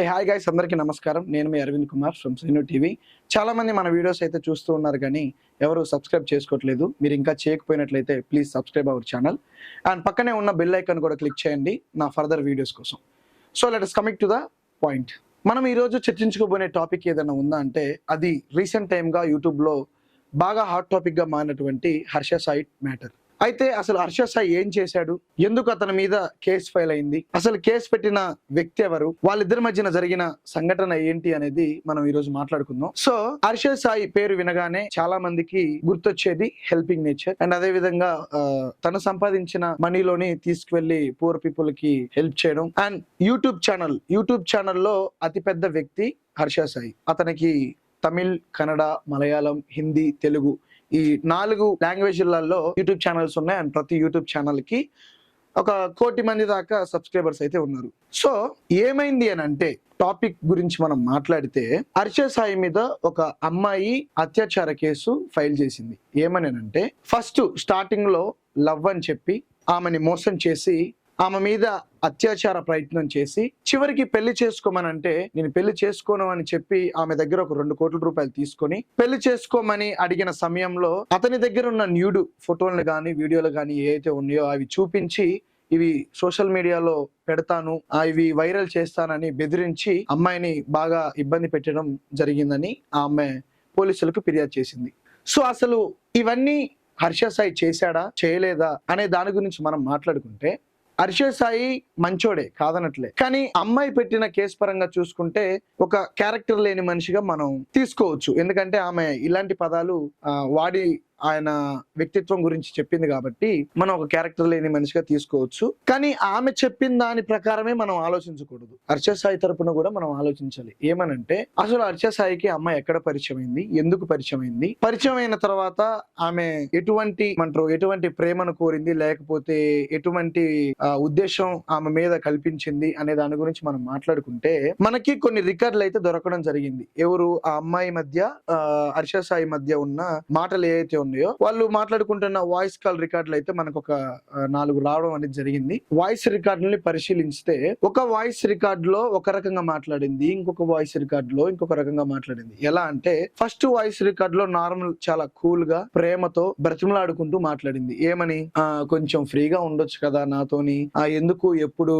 ఏ hi guys అందరికీ నమస్కారం. నేను మీ అరవింద్ కుమార్ ఫ్రమ్ సీను టీవీ చాలామంది మన వీడియోస్ అయితే చూస్తూ ఉన్నారు కానీ ఎవరు సబ్స్క్రైబ్ చేసుకోవట్లేదు. మీరు ఇంకా చేయకపోయినట్లయితే please subscribe our channel and పక్కనే ఉన్న బెల్ ఐకాన్ కూడా క్లిక్ చేయండి నా ఫర్దర్ వీడియోస్ కోసం. So let us coming to the point మనం ఈరోజు చర్చించుకోబోయే టాపిక్ ఏదైనా ఉందా అంటే అది రీసెంట్ టైమ్గా యూట్యూబ్లో బాగా హాట్ టాపిక్గా మారినటువంటి హర్ష సైట్ మ్యాటర్ అయితే అసలు హర్ష సాయి ఏం చేశాడు? ఎందుకు అతని మీద కేసు ఫైల్ అయింది? అసలు కేసు పెట్టిన వ్యక్తి ఎవరు? వాళ్ళిద్దరి మధ్యన జరిగిన సంఘటన ఏంటి అనేది మనం ఈ రోజు మాట్లాడుకుందాం. సో హర్ష సాయి పేరు వినగానే చాలా మందికి గుర్తొచ్చేది హెల్పింగ్ నేచర్. అండ్ అదే విధంగా తను సంపాదించిన మనీలోని తీసుకువెళ్ళి పూర్ పీపుల్కి హెల్ప్ చేయడం. అండ్ యూట్యూబ్ ఛానల్ యూట్యూబ్ ఛానల్లో అతిపెద్ద వ్యక్తి హర్ష సాయి. అతనికి తమిళ్ కన్నడ మలయాళం హిందీ తెలుగు ఈ నాలుగు లాంగ్వేజ్లలో యూట్యూబ్ ఛానల్స్ ఉన్నాయి అండ్ ప్రతి యూట్యూబ్ ఛానల్కి ఒక కోటి మంది దాకా సబ్స్క్రైబర్స్ అయితే ఉన్నారు. సో ఏమైంది అని అంటే టాపిక్ గురించి మనం మాట్లాడితే హర్ష సాయి మీద ఒక అమ్మాయి అత్యాచార కేసు ఫైల్ చేసింది. ఏమని అంటే ఫస్ట్ స్టార్టింగ్లో లవ్ అని చెప్పి ఆమెని మోసం చేసి ఆమె మీద అత్యాచార ప్రయత్నం చేసి చివరికి పెళ్ళి చేసుకోమనంటే నేను పెళ్ళి చేసుకోను అని చెప్పి ఆమె దగ్గర ఒక రెండు కోట్ల రూపాయలు తీసుకొని పెళ్ళి చేసుకోమని అడిగిన సమయంలో అతని దగ్గర ఉన్న న్యూడు ఫోటోలు కానీ వీడియోలు కానీ ఏవైతే ఉన్నాయో అవి చూపించి ఇవి సోషల్ మీడియాలో పెడతాను ఇవి వైరల్ చేస్తానని బెదిరించి అమ్మాయిని బాగా ఇబ్బంది పెట్టడం జరిగిందని ఆమె పోలీసులకు ఫిర్యాదు చేసింది. సో అసలు ఇవన్నీ హర్ష సాయి చేశాడా చేయలేదా అనే దాని గురించి మనం మాట్లాడుకుంటే అర్షే సాయి మంచోడే కాదనట్లే. కానీ అమ్మాయి పెట్టిన కేసు పరంగా చూసుకుంటే ఒక క్యారెక్టర్ లేని మనిషిగా మనం తీసుకోవచ్చు. ఎందుకంటే ఆమె ఇలాంటి పదాలు వాడి ఆయన వ్యక్తిత్వం గురించి చెప్పింది కాబట్టి మనం ఒక క్యారెక్టర్ లేని మనిషిగా తీసుకోవచ్చు. కానీ ఆమె చెప్పిన దాని ప్రకారమే మనం ఆలోచించకూడదు. హర్ష సాయి తరపున కూడా మనం ఆలోచించాలి. ఏమనంటే అసలు హర్ష సాయికి అమ్మాయి ఎక్కడ పరిచయం అయింది ఎందుకు పరిచయం అయింది పరిచయం అయిన తర్వాత ఆమె ఎటువంటి అంటారు ఎటువంటి ప్రేమను కోరింది? లేకపోతే ఎటువంటి ఉద్దేశం ఆమె మీద కల్పించింది? అనే దాని గురించి మనం మాట్లాడుకుంటే మనకి కొన్ని రికార్డులు అయితే దొరకడం జరిగింది. ఎవరు ఆ అమ్మాయి మధ్య అర్షసాయి హర్ష సాయి మధ్య ఉన్న మాటలు ఏవైతే ఉన్నాయో వాళ్ళు మాట్లాడుకుంటున్న వాయిస్ కాల్ రికార్డులు అయితే మనకు ఒక నాలుగు రావడం అనేది జరిగింది. వాయిస్ రికార్డుని పరిశీలిస్తే ఒక వాయిస్ రికార్డు లో ఒక రకంగా మాట్లాడింది ఇంకొక వాయిస్ రికార్డు లో ఇంకొక రకంగా మాట్లాడింది. ఎలా అంటే ఫస్ట్ వాయిస్ రికార్డు లో నార్మల్ చాలా కూల్గా ప్రేమతో బ్రతిమలాడుకుంటూ మాట్లాడింది. ఏమని? కొంచెం ఫ్రీగా ఉండొచ్చు కదా నాతోని. ఆ ఎందుకు ఎప్పుడు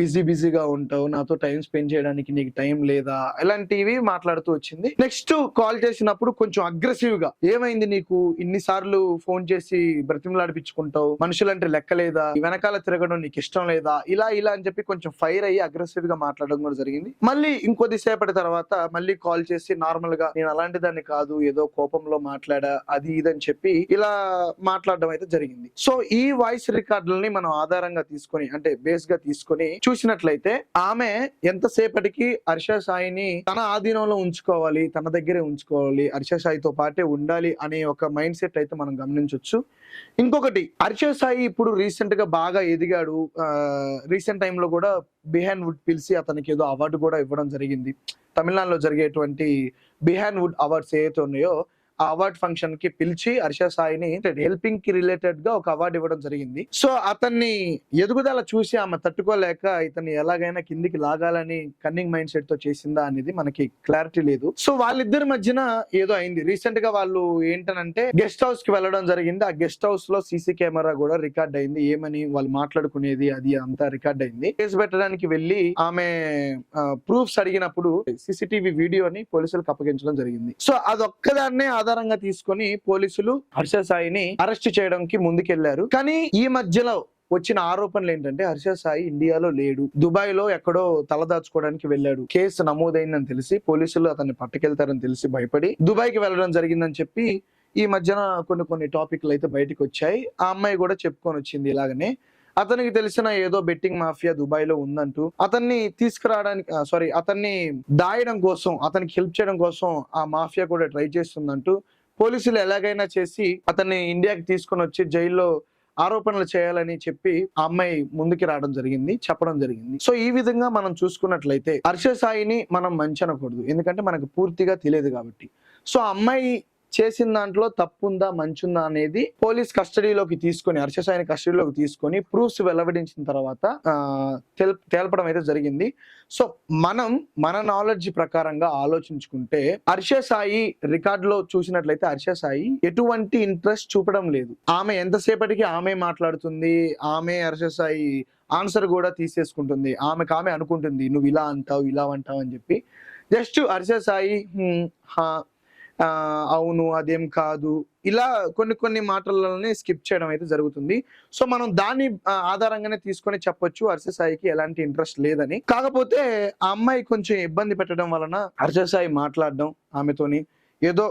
బిజీ బిజీగా ఉంటావు? నాతో టైం స్పెండ్ చేయడానికి నీకు టైం లేదా? ఇలాంటివి మాట్లాడుతూ వచ్చింది. నెక్స్ట్ కాల్ చేసినప్పుడు కొంచెం అగ్రెసివ్గా ఏమైంది నీకు? ఇన్ని సార్లు ఫోన్ చేసి బ్రతిమలాడిపించుకుంటావు? మనుషులంటే లెక్కలేదా? వెనకాల తిరగడం నీకు ఇష్టం లేదా? ఇలా ఇలా అని చెప్పి కొంచెం ఫైర్ అయ్యి అగ్రెసివ్గా మాట్లాడడం కూడా జరిగింది. మళ్ళీ ఇంకొద్దిసేపటి తర్వాత మళ్ళీ కాల్ చేసి నార్మల్గా నేను అలాంటి దాన్ని కాదు ఏదో కోపంలో మాట్లాడా అది ఇది అని చెప్పి ఇలా మాట్లాడడం అయితే జరిగింది. సో ఈ వాయిస్ రికార్డులని మనం ఆధారంగా తీసుకొని అంటే బేస్గా తీసుకొని చూసినట్లయితే ఆమె ఎంతసేపటికి హర్ష సాయిని తన ఆధీనంలో ఉంచుకోవాలి తన దగ్గరే ఉంచుకోవాలి హర్ష సాయితో పాటే ఉండాలి అనే ఒక మైండ్ సెట్ అయితే మనం గమనించవచ్చు ఇంకొకటి హర్ష సాయి ఇప్పుడు రీసెంట్గా బాగా ఎదిగాడు. రీసెంట్ టైంలో కూడా బిహాన్ వుడ్ పిలిచి అతనికి ఏదో అవార్డు కూడా ఇవ్వడం జరిగింది. తమిళనాడులో జరిగేటువంటి బిహాన్ వుడ్ అవార్డ్స్ ఏవైతే ఉన్నాయో ఆ అవార్డ్ ఫంక్షన్కి పిలిచి హర్ష సాయిని హెల్పింగ్కి రిలేటెడ్గా ఒక అవార్డు ఇవ్వడం జరిగింది. సో అతన్ని ఎదుగుదల చూసి ఆమె తట్టుకోలేక ఇతన్ని ఎలాగైనా కిందికి లాగాలని కన్నింగ్ మైండ్ సెట్తో చేసిందా అనేది మనకి క్లారిటీ లేదు. సో వాళ్ళిద్దరి మధ్యన ఏదో అయింది. రీసెంట్గా వాళ్ళు ఏంటనంటే గెస్ట్ హౌస్కి వెళ్ళడం జరిగింది. ఆ గెస్ట్ హౌస్లో సీసీ కెమెరా కూడా రికార్డ్ అయింది. ఏమని వాళ్ళు మాట్లాడుకునేది అది అంతా రికార్డ్ అయింది. కేసు పెట్టడానికి వెళ్ళి ఆమె ప్రూఫ్స్ అడిగినప్పుడు సీసీటీవీ వీడియోని పోలీసులకు అప్పగించడం జరిగింది. సో అదొక్కదాన్నే ఆధారంగా తీసుకొని పోలీసులు హర్ష సాయిని అరెస్ట్ చేయడానికి ముందుకెళ్ళారు. కానీ ఈ మధ్యలో వచ్చిన ఆరోపణలు ఏంటంటే హర్ష సాయి ఇండియాలో లేడు. దుబాయ్లో ఎక్కడో తలదాచుకోవడానికి వెళ్ళాడు. కేసు నమోదైందని తెలిసి పోలీసులు అతన్ని పట్టుకెళ్తారని తెలిసి భయపడి దుబాయ్కి వెళ్ళడం జరిగిందని చెప్పి ఈ మధ్యన కొన్ని కొన్ని టాపిక్లు అయితే బయటకు వచ్చాయి. ఆ అమ్మాయి కూడా చెప్పుకొని వచ్చింది ఇలాగనే. అతనికి తెలిసిన ఏదో బెట్టింగ్ మాఫియా దుబాయ్లో ఉందంటూ అతన్ని తీసుకురావడానికి సారీ అతన్ని దాయడం కోసం అతనికి హెల్ప్ చేయడం కోసం ఆ మాఫియా కూడా ట్రై చేస్తుందంటూ పోలీసులు ఎలాగైనా చేసి అతన్ని ఇండియాకి తీసుకొని వచ్చి జైల్లో ఆరోపణలు చేయాలని చెప్పి ఆ అమ్మాయి ముందుకి రావడం జరిగింది చెప్పడం జరిగింది. సో ఈ విధంగా మనం చూసుకున్నట్లయితే హర్ష సాయిని మనం మంచి అనకూడదు ఎందుకంటే మనకు పూర్తిగా తెలియదు కాబట్టి. సో ఆ అమ్మాయి చేసిన దాంట్లో తప్పుందా మంచుందా అనేది పోలీస్ కస్టడీలోకి తీసుకొని హర్ష సాయిని కస్టడీలోకి తీసుకొని ప్రూఫ్స్ వెల్లడించిన తర్వాత తేల్పడం అయితే జరిగింది. సో మనం మన నాలెడ్జ్ ప్రకారంగా ఆలోచించుకుంటే హర్ష సాయి రికార్డులో చూసినట్లయితే హర్ష సాయి ఎటువంటి ఇంట్రెస్ట్ చూపడం లేదు. ఆమె ఎంతసేపటికి ఆమె మాట్లాడుతుంది ఆమె హర్ష సాయి ఆన్సర్ కూడా తీసేసుకుంటుంది ఆమెకు ఆమె అనుకుంటుంది నువ్వు ఇలా అంటావు ఇలా అంటావు అని చెప్పి. జస్ట్ హర్ష సాయి అవును అదేం కాదు. ఇలా కొన్ని కొన్ని మాటలలోనే స్కిప్ చేయడం అయితే జరుగుతుంది. సో మనం దాన్ని ఆధారంగానే తీసుకొని చెప్పొచ్చు హర్ష సాయికి ఎలాంటి ఇంట్రెస్ట్ లేదని. కాకపోతే ఆ అమ్మాయి కొంచెం ఇబ్బంది పెట్టడం వలన హర్ష సాయి మాట్లాడడం ఆమెతోని ఏదో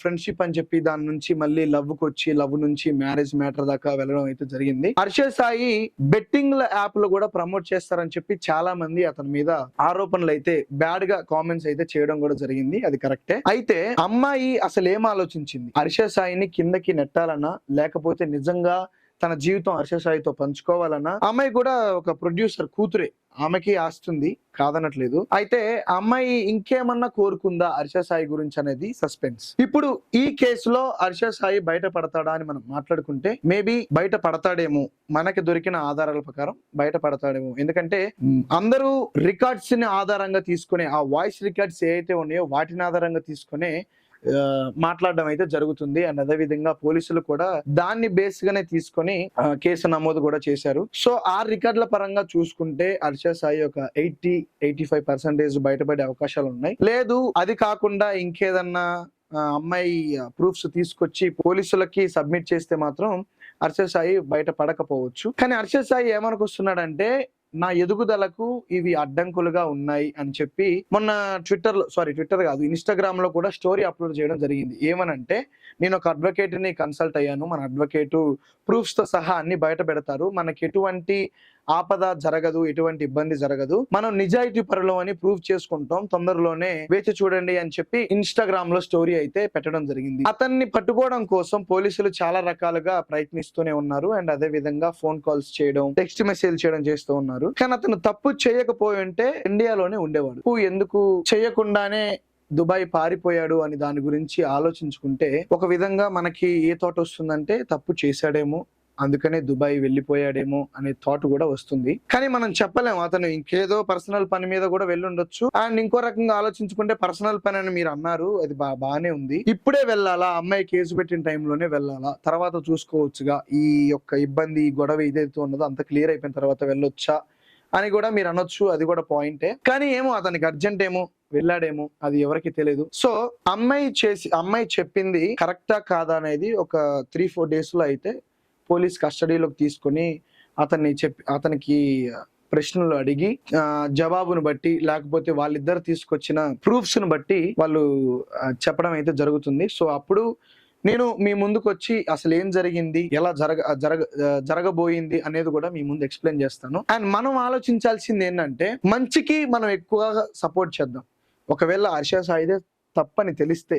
ఫ్రెండ్షిప్ అని చెప్పి దాని నుంచి మళ్ళీ లవ్కు వచ్చి లవ్ నుంచి మ్యారేజ్ మ్యాటర్ దాకా వెళ్ళడం అయితే జరిగింది. హర్ష సాయి బెట్టింగ్ యాప్లో కూడా ప్రమోట్ చేస్తారని చెప్పి చాలా మంది అతని మీద ఆరోపణలు అయితే బ్యాడ్గా కామెంట్స్ అయితే చేయడం కూడా జరిగింది. అది కరెక్టే. అయితే అమ్మాయి అసలు ఏం ఆలోచించింది? హర్ష సాయిని కిందకి నెట్టాలన్నా లేకపోతే నిజంగా తన జీవితం హర్ష సాయితో పంచుకోవాలన్నా అమ్మాయి కూడా ఒక ప్రొడ్యూసర్ కూతురే. ఆమెకి ఆస్తుంది కాదనట్లేదు. అయితే అమ్మాయి ఇంకేమన్నా కోరుకుందా హర్ష సాయి గురించి అనేది సస్పెన్స్. ఇప్పుడు ఈ కేసులో హర్ష సాయి బయట పడతాడా అని మనం మాట్లాడుకుంటే మేబీ బయట పడతాడేమో మనకి దొరికిన ఆధారాల ప్రకారం బయట పడతాడేమో ఎందుకంటే అందరూ రికార్డ్స్ని ఆధారంగా తీసుకునే ఆ వాయిస్ రికార్డ్స్ ఏవైతే ఉన్నాయో వాటిని ఆధారంగా తీసుకునే మాట్లాడడం అయితే జరుగుతుంది. అండ్ అదే విధంగా పోలీసులు కూడా దాన్ని బేస్ గానే తీసుకొని కేసు నమోదు కూడా చేశారు. సో ఆ రికార్డుల పరంగా చూసుకుంటే హర్ష సాయి ఒక ఎయిటీ ఎయిటీ ఫైవ్ పర్సెంటేజ్ బయటపడే అవకాశాలు ఉన్నాయి. లేదు అది కాకుండా ఇంకేదన్నా అమ్మాయి ప్రూఫ్స్ తీసుకొచ్చి పోలీసులకి సబ్మిట్ చేస్తే మాత్రం హర్ష సాయి బయట పడకపోవచ్చు. కానీ హర్ష సాయి ఏమనుకొస్తున్నాడంటే నా ఎదుగుదలకు ఇవి అడ్డంకులుగా ఉన్నాయి అని చెప్పి మొన్న ట్విట్టర్లో సారీ ట్విట్టర్ కాదు ఇన్స్టాగ్రామ్లో కూడా స్టోరీ అప్లోడ్ చేయడం జరిగింది. ఏమనంటే నేను ఒక అడ్వకేట్ని కన్సల్ట్ అయ్యాను. మన అడ్వకేటు ప్రూఫ్స్తో సహా అన్ని బయట పెడతారు. మనకి ఎటువంటి ఆపద జరగదు ఎటువంటి ఇబ్బంది జరగదు. మనం నిజాయితీ పరులు అని ప్రూవ్ చేసుకుంటాం. తొందరలోనే వేచి చూడండి అని చెప్పి ఇన్స్టాగ్రామ్లో స్టోరీ అయితే పెట్టడం జరిగింది. అతన్ని పట్టుకోవడం కోసం పోలీసులు చాలా రకాలుగా ప్రయత్నిస్తూనే ఉన్నారు. అండ్ అదే విధంగా ఫోన్ కాల్స్ చేయడం టెక్స్ట్ మెసేజ్ చేయడం చేస్తూ ఉన్నారు. కానీ అతను తప్పు చేయకపోయి ఉంటే ఇండియాలోనే ఉండేవాడు. ఎందుకు చేయకుండానే దుబాయ్ పారిపోయాడు అని దాని గురించి ఆలోచించుకుంటే ఒక విధంగా మనకి ఏ థాట్ వస్తుందంటే తప్పు చేశాడేమో అందుకనే దుబాయ్ వెళ్ళిపోయాడేమో అనే థాట్ కూడా వస్తుంది. కానీ మనం చెప్పలేము అతను ఇంకేదో పర్సనల్ పని మీద కూడా వెళ్ళుండొచ్చు. అండ్ ఇంకో రకంగా ఆలోచించుకుంటే పర్సనల్ పని అని మీరు అన్నారు అది బాగానే ఉంది. ఇప్పుడే వెళ్ళాలా? అమ్మాయి కేసు పెట్టిన టైంలోనే వెళ్ళాలా? తర్వాత చూసుకోవచ్చుగా? ఈ యొక్క ఇబ్బంది గొడవ ఏదైతే ఉన్నదో అంత క్లియర్ అయిపోయిన తర్వాత వెళ్ళొచ్చా? అని కూడా మీరు అనొచ్చు అది కూడా పాయింటే కానీ ఏమో అతనికి అర్జెంట్ ఏమో వెళ్ళాడేమో అది ఎవరికి తెలియదు సో అమ్మాయి చేసి అమ్మాయి చెప్పింది కరెక్టా కాదా అనేది ఒక త్రీ ఫోర్ డేస్లో అయితే పోలీస్ కస్టడీలోకి తీసుకొని అతన్ని చెప్పి అతనికి ప్రశ్నలు అడిగి జవాబును బట్టి లేకపోతే వాళ్ళిద్దరు తీసుకొచ్చిన ప్రూఫ్స్ను బట్టి వాళ్ళు చెప్పడం అయితే జరుగుతుంది. సో అప్పుడు నేను మీ ముందుకు వచ్చి అసలు ఏం జరిగింది ఎలా జరగ జరగ జరగబోయింది అనేది కూడా మీ ముందు ఎక్స్ప్లెయిన్ చేస్తాను. అండ్ మనం ఆలోచించాల్సింది ఏంటంటే మంచికి మనం ఎక్కువగా సపోర్ట్ చేద్దాం. ఒకవేళ హర్ష సాయిదే తప్పని తెలిస్తే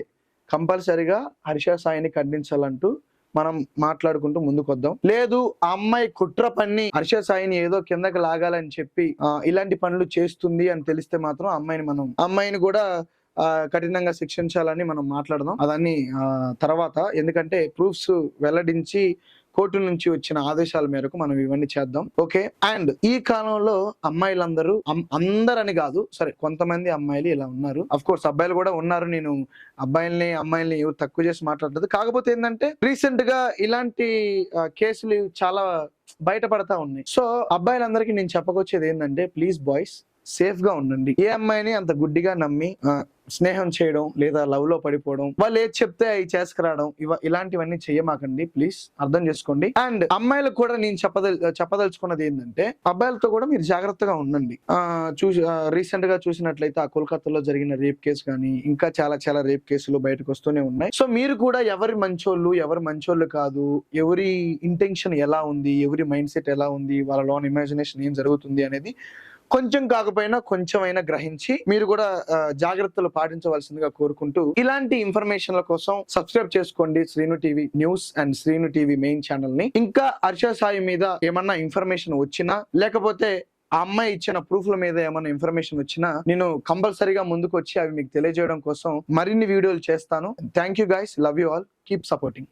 కంపల్సరిగా హర్ష సాయిని ఖండించాలంటూ మనం మాట్లాడుకుంటూ ముందుకు వద్దాం లేదు ఆ అమ్మాయి కుట్ర పన్ని హర్ష సాయిని ఏదో కిందకి లాగాలని చెప్పి ఇలాంటి పనులు చేస్తుంది అని తెలిస్తే మాత్రం అమ్మాయిని మనం అమ్మాయిని కూడా కఠినంగా శిక్షించాలని మనం మాట్లాడదాం. అదన్నీ తర్వాత. ఎందుకంటే ప్రూఫ్స్ వెల్లడించి కోర్టు నుంచి వచ్చిన ఆదేశాల మేరకు మనం ఇవన్నీ చేద్దాం. ఓకే? అండ్ ఈ కాలంలో అమ్మాయిలందరూ అందరని కాదు సరే కొంతమంది అమ్మాయిలు ఇలా ఉన్నారు. అఫ్ కోర్స్ అబ్బాయిలు కూడా ఉన్నారు. నేను అబ్బాయిల్ని అమ్మాయిల్ని ఎవరు తక్కువ చేసి మాట్లాడలేదు. కాకపోతే ఏంటంటే రీసెంట్గా ఇలాంటి కేసులు చాలా బయటపడతా ఉన్నాయి. సో అబ్బాయిలందరికీ నేను చెప్పకొచ్చేది ఏంటంటే ప్లీజ్ బాయ్స్ సేఫ్గా ఉండండి. ఏ అమ్మాయిని అంత గుడ్డిగా నమ్మి స్నేహం చేయడం లేదా లవ్లో పడిపోవడం వాళ్ళు ఏది చెప్తే అవి చేసుకురావడం ఇవ ఇలాంటివన్నీ చెయ్యమాకండి ప్లీజ్. అర్థం చేసుకోండి. అండ్ అమ్మాయిలకు కూడా నేను చెప్పదల్ చెప్పదలుచుకున్నది ఏంటంటే అబ్బాయిలతో కూడా మీరు జాగ్రత్తగా ఉండండి. ఆ చూసి రీసెంట్గా చూసినట్లయితే ఆ కోల్కతాలో జరిగిన రేప్ కేసు కానీ ఇంకా చాలా చాలా రేప్ కేసులు బయటకు వస్తూనే ఉన్నాయి. సో మీరు కూడా ఎవరి మంచోళ్ళు ఎవరి మంచోళ్ళు కాదు ఎవరి ఇంటెన్షన్ ఎలా ఉంది ఎవరి మైండ్ సెట్ ఎలా ఉంది వాళ్ళ లోన్ ఇమాజినేషన్ ఏం జరుగుతుంది అనేది కొంచెం కాకపోయినా కొంచెమైనా గ్రహించి మీరు కూడా జాగ్రత్తలు పాటించవలసిందిగా కోరుకుంటూ ఇలాంటి ఇన్ఫర్మేషన్ల కోసం సబ్స్క్రైబ్ చేసుకోండి Srinu TV news and Srinu TV main ఛానల్ని. ఇంకా హర్ష సాయి మీద ఏమన్నా ఇన్ఫర్మేషన్ వచ్చినా లేకపోతే ఆ అమ్మాయి ఇచ్చిన ప్రూఫ్ల మీద ఏమైనా ఇన్ఫర్మేషన్ వచ్చినా నేను కంపల్సరీగా ముందుకు వచ్చి అవి మీకు తెలియజేయడం కోసం మరిన్ని వీడియోలు చేస్తాను. Thank you guys love you all keep supporting